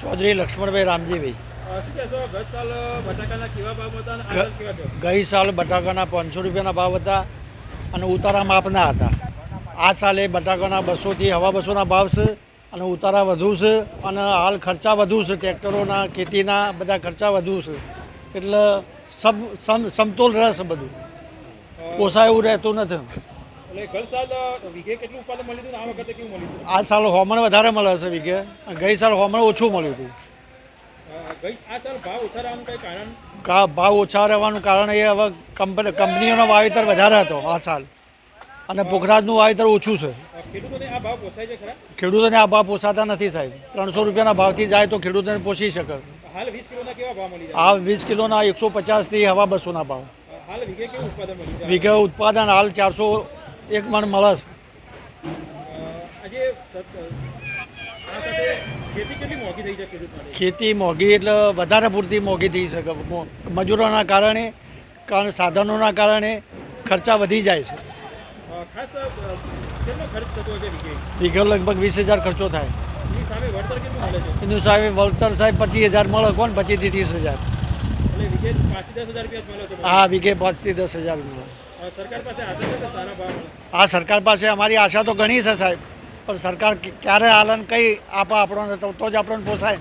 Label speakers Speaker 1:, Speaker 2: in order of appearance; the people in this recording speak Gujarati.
Speaker 1: ચૌધરી લક્ષ્મણભાઈ રામજીભાઈ. ગઈ સાલ બટાકાના પાંચસો રૂપિયાના ભાવ હતા અને ઉતારા માપના હતા. આ સાલે બટાકાના બસોથી હવા બસોના ભાવ છે અને ઉતારા વધુ છે અને હાલ ખર્ચા વધુ છે. ટ્રેક્ટરોના ખેતીના બધા ખર્ચા વધુ છે. એટલે સમ સમ સમતોલ રહેશે બધું. પોસાય એવું રહેતું નથી.
Speaker 2: આ
Speaker 1: સાલ હોમણ વધારે મળે છે વીઘે. ગઈ સાલ હોમણ ઓછું મળ્યું હતું. કા ભાવ ઓછા રહેવાનું કારણ એ હવે કંપની કંપનીઓનો વાવેતર વધારે હતો આ સાલ. અને પોખરાજનું વાવેતર ઓછું છે.
Speaker 2: ખેડૂતોને આ ભાવ
Speaker 1: પોસાતા નથી સાહેબ. ત્રણસો રૂપિયાના ભાવથી જાય તો ખેડૂતોને પોષી શકે. આ વીસ કિલોના એકસો પચાસથી હવા બસોના ભાવ.
Speaker 2: વીઘે ઉત્પાદન
Speaker 1: હાલ ચારસો એક મણ મળે છે.
Speaker 2: ખેતી મોંઘી
Speaker 1: એટલે વધારે પૂરતી મોંઘી થઈ શકે. મજૂરોના કારણે કારણ સાધનોના કારણે ખર્ચા વધી જાય છે.
Speaker 2: વીઘે?
Speaker 1: લગભગ વીસ હજાર ખર્ચો થાય.
Speaker 2: એની
Speaker 1: સાહેબ વળતર સાહેબ પચીસ હજાર મળે કોણ? પચીસથી ત્રીસ હજાર. હા વીઘે પાંચથી દસ હજાર મળે.
Speaker 2: સરકાર પાસે
Speaker 1: આ સરકાર પાસે અમારી આશા તો ઘણી છે સાહેબ, પણ સરકાર ક્યારે હાલન કઈ આપો આપણને તો જ આપણને પોસાય.